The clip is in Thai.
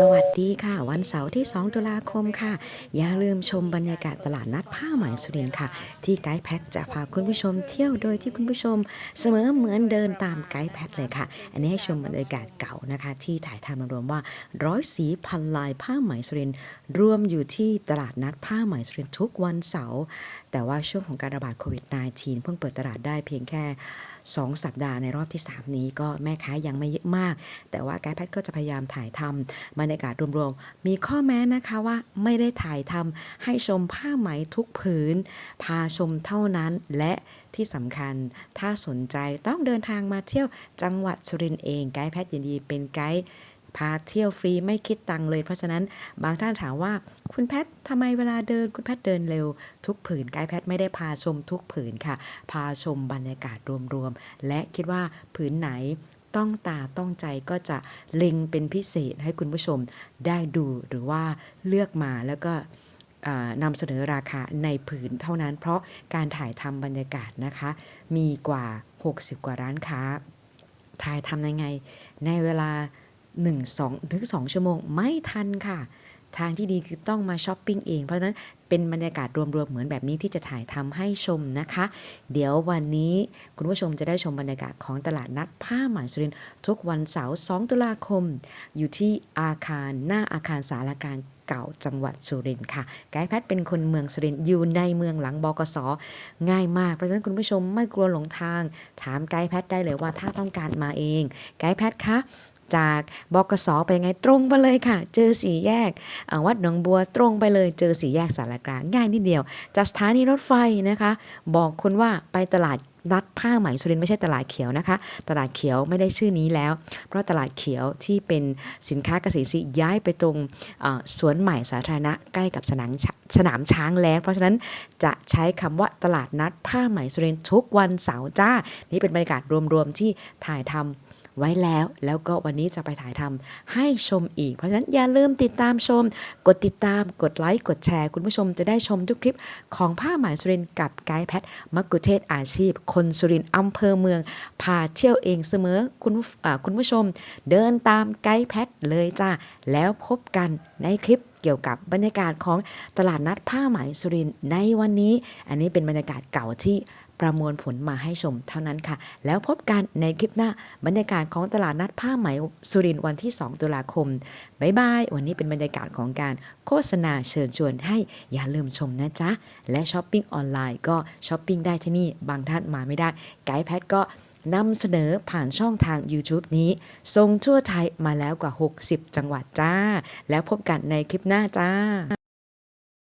สวัสดีค่ะ วันเสาร์ที่ 2 ตุลาคมค่ะ อย่าลืมชมบรรยากาศตลาดนัดผ้าไหมสุรินค่ะ ที่ไกด์แพทจะพาคุณผู้ชมเที่ยวโดยที่คุณผู้ชม เสมอเหมือนเดินตามไกด์แพทเลยค่ะ อันนี้ให้ชมบรรยากาศเก่านะคะ ที่ถ่ายทำรวมๆว่าร้อยสีพันลายผ้าไหมสุรินรวมอยู่ที่ตลาดนัดผ้าไหมสุรินทุกวันเสาร์แต่ว่าช่วงของการระบาดโควิด -19 เพิ่งเปิดตลาดได้เพียงแค่ 2 สัปดาห์ในรอบที่ 3 นี้ก็แม่ค้ายังไม่เยอะมาก แต่ว่าไกด์แพทก็จะพยายามถ่ายทำบรรยากาศรวมๆ มีข้อแม้นะคะว่าไม่ได้ถ่ายทำให้ชมผ้าไหมทุกผืน พาชมเท่านั้นและที่สำคัญ ถ้าสนใจต้องเดินทางมาเที่ยวจังหวัดสุรินทร์เองไกด์แพทย์ยินดีเป็นไกด์พาเที่ยวฟรีไม่คิดตังค์เลย เพราะฉะนั้นบางท่านถามว่า คุณแพทย์ทำไมเวลาเดินคุณแพทย์เดินเร็ว ทุกผืนไกด์แพทย์ไม่ได้พาชมทุกผืนค่ะ พาชมบรรยากาศรวมๆ และคิดว่าผืนไหน ต้องตาต้องใจก็จะเล็งเป็นพิเศษให้คุณผู้ชมได้ดูหรือว่าเลือกมาแล้วก็นำเสนอราคาในผืนเท่านั้น เพราะการถ่ายทำบรรยากาศนะคะ มีกว่า 60 กว่าร้านค้า ถ่ายทำยังไง ในเวลา 1 2ถึง2ชั่วโมงไม่ทันค่ะ ทางที่ดีคือต้องมาช้อปปิ้งเอง เพราะฉะนั้นเป็นบรรยากาศรวมๆเหมือนแบบนี้ที่จะถ่ายทำให้ชมนะคะ เดี๋ยววันนี้คุณผู้ชมจะได้ชมบรรยากาศของตลาดนัดผ้าไหมสุรินทุกวันเสาร์2ตุลาคม อยู่ที่อาคารหน้าอาคารสารกลางเก่าจังหวัดสุรินทร์ค่ะไกด์แพทเป็นคนเมืองสุรินทร์อยู่ในเมืองหลังบกสง่ายมากเพราะฉะนั้นคุณผู้ชมไม่กลัวหลงทาง ถามไกด์แพทได้เลยว่าถ้าต้องการมาเอง ไกด์แพทคะ จากบกสไปไงตรงไปเลยค่ะ เจอสี่แยกวัดหนองบัวตรงไปเลยเจอสี่แยกสารกลางง่ายนิดเดียว จากสถานีรถไฟนะคะ บอกคนว่าไปตลาดนัดผ้าไหมสุรินไม่ใช่ตลาดเขียวนะคะ ตลาดเขียวไม่ได้ชื่อนี้แล้ว เพราะตลาดเขียวที่เป็นสินค้าเกษตรซีย้ายไปตรงสวนใหม่สาธารณะใกล้กับสนามสนามช้างแล้ว เพราะฉะนั้นจะใช้คำว่าตลาดนัดผ้าไหมสุรินทุกวันเสาร์จ้า นี่เป็นบรรยากาศรวมๆที่ถ่ายทำ ไว้แล้ว แล้วก็วันนี้จะไปถ่ายทำให้ชมอีก เพราะฉะนั้นอย่าลืมติดตามชม กดติดตาม กดไลค์ กดแชร์ คุณผู้ชมจะได้ชมทุกคลิปของผ้าไหมสุรินกับไกด์แพทมักกุเทศอาชีพ คนสุรินอำเภอเมือง พาเที่ยวเองเสมอคุณผู้คุณผู้ชม เดินตามไกด์แพทเลยจ้าแล้วพบกันในคลิปเกี่ยวกับบรรยากาศของตลาดนัดผ้าไหมสุรินในวันนี้ อันนี้เป็นบรรยากาศเก่าที่ ประมวลผลมาให้ชมเท่านั้นค่ะ แล้วพบกันในคลิปหน้าบรรยากาศของตลาดนัดผ้าไหมสุรินทร์วันที่ 2 ตุลาคมบ๊ายบายวันนี้เป็นบรรยากาศของการโฆษณาเชิญชวนให้อย่าลืมชมนะจ๊ะ และช้อปปิ้งออนไลน์ก็ช้อปปิ้งได้ที่นี่บางท่านมาไม่ได้ ไกด์แพทก็นำเสนอผ่านช่องทาง YouTube นี้ส่งทั่วไทยมาแล้วกว่า 60 จังหวัดจ้า แล้วพบกันในคลิปหน้าจ้า